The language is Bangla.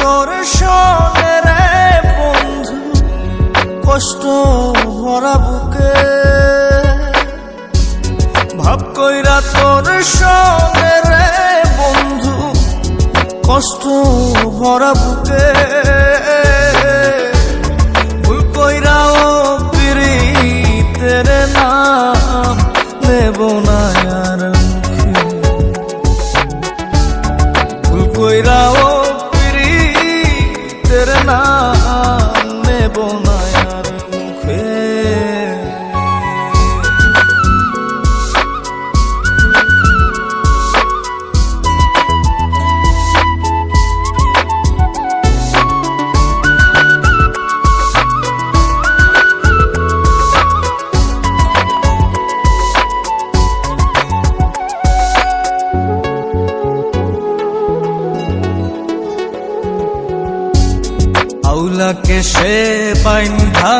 তোর সনে রে বন্ধু, কষ্ট ভরা বুকে। ভাব কইরা তোর সনে রে বন্ধু, কষ্ট ভরা বুকে। ভুল কইরা ও পিরিতের নাম নেব না আর মুখে। ভুল কইরা ও না আউলাকে সে পাইন্ধা